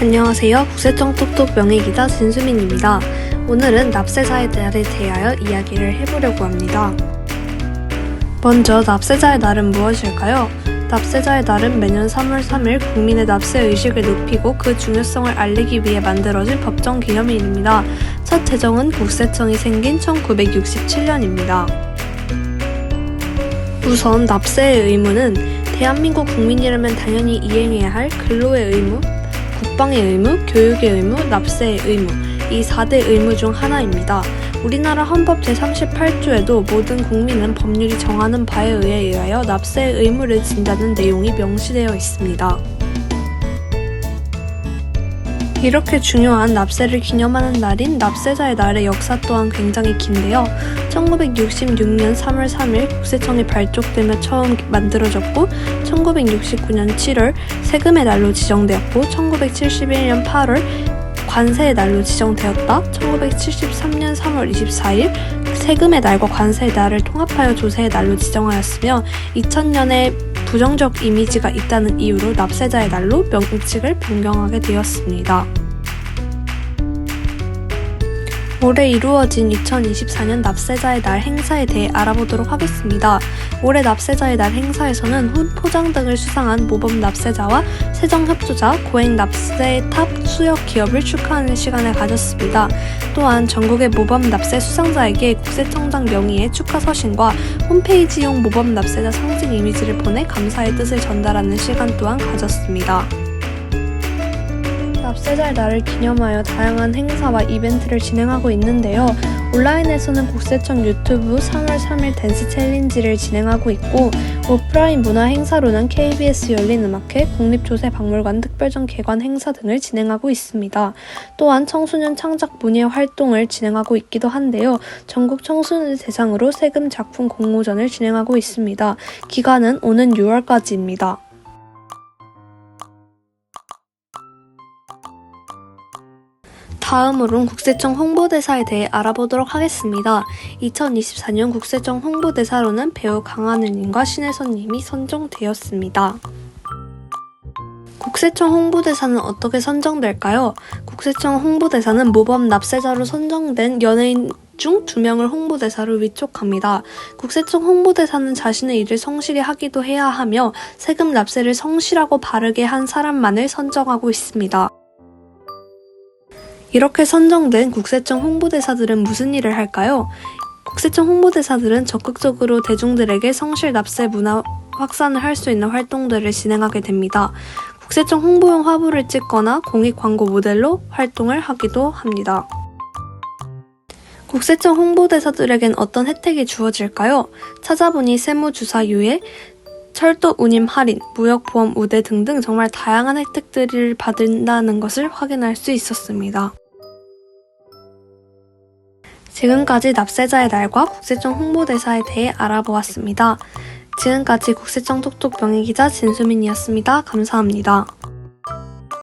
안녕하세요. 국세청 톡톡 명예기자 진수민입니다. 오늘은 납세자의 날에 대하여 이야기를 해보려고 합니다. 먼저 납세자의 날은 무엇일까요? 납세자의 날은 매년 3월 3일 국민의 납세 의식을 높이고 그 중요성을 알리기 위해 만들어진 법정 기념일입니다. 첫 제정은 국세청이 생긴 1967년입니다. 우선 납세의 의무는 대한민국 국민이라면 당연히 이행해야 할 근로의 의무, 국방의 의무, 교육의 의무, 납세의 의무 이 4대 의무 중 하나입니다. 우리나라 헌법 제38조에도 모든 국민은 법률이 정하는 바에 의해 의하여 납세의 의무를 진다는 내용이 명시되어 있습니다. 이렇게 중요한 납세를 기념하는 날인 납세자의 날의 역사 또한 굉장히 긴데요. 1966년 3월 3일 국세청이 발족되며 처음 만들어졌고 1969년 7월 세금의 날로 지정되었고 1971년 8월 관세의 날로 지정되었다. 1973년 3월 24일 세금의 날과 관세의 날을 통합하여 조세의 날로 지정하였으며 2000년에 부정적 이미지가 있다는 이유로 납세자의 날로 명칭을 변경하게 되었습니다. 올해 이루어진 2024년 납세자의 날 행사에 대해 알아보도록 하겠습니다. 올해 납세자의 날 행사에서는 훈포장 등을 수상한 모범 납세자와 세정협조자, 고액 납세 탑 수역 기업을 축하하는 시간을 가졌습니다. 또한 전국의 모범 납세 수상자에게 국세청장 명의의 축하 서신과 홈페이지용 모범 납세자 상징 이미지를 보내 감사의 뜻을 전달하는 시간 또한 가졌습니다. 납세자의 날을 기념하여 다양한 행사와 이벤트를 진행하고 있는데요. 온라인에서는 국세청 유튜브 3월 3일 댄스 챌린지를 진행하고 있고 오프라인 문화 행사로는 KBS 열린 음악회, 국립조세박물관 특별전 개관 행사 등을 진행하고 있습니다. 또한 청소년 창작 문예 활동을 진행하고 있기도 한데요. 전국 청소년을 대상으로 세금 작품 공모전을 진행하고 있습니다. 기간은 오는 6월까지입니다. 다음으론 국세청 홍보대사에 대해 알아보도록 하겠습니다. 2024년 국세청 홍보대사로는 배우 강하늘님과 신혜선님이 선정되었습니다. 국세청 홍보대사는 어떻게 선정될까요? 국세청 홍보대사는 모범 납세자로 선정된 연예인 중 두 명을 홍보대사로 위촉합니다. 국세청 홍보대사는 자신의 일을 성실히 하기도 해야 하며 세금 납세를 성실하고 바르게 한 사람만을 선정하고 있습니다. 이렇게 선정된 국세청 홍보대사들은 무슨 일을 할까요? 국세청 홍보대사들은 적극적으로 대중들에게 성실 납세 문화 확산을 할 수 있는 활동들을 진행하게 됩니다. 국세청 홍보용 화보를 찍거나 공익 광고 모델로 활동을 하기도 합니다. 국세청 홍보대사들에겐 어떤 혜택이 주어질까요? 찾아보니 세무주사 유예, 철도 운임 할인, 무역보험 우대 등등 정말 다양한 혜택들을 받는다는 것을 확인할 수 있었습니다. 지금까지 납세자의 날과 국세청 홍보대사에 대해 알아보았습니다. 지금까지 국세청 톡톡 명예기자 진수민이었습니다. 감사합니다.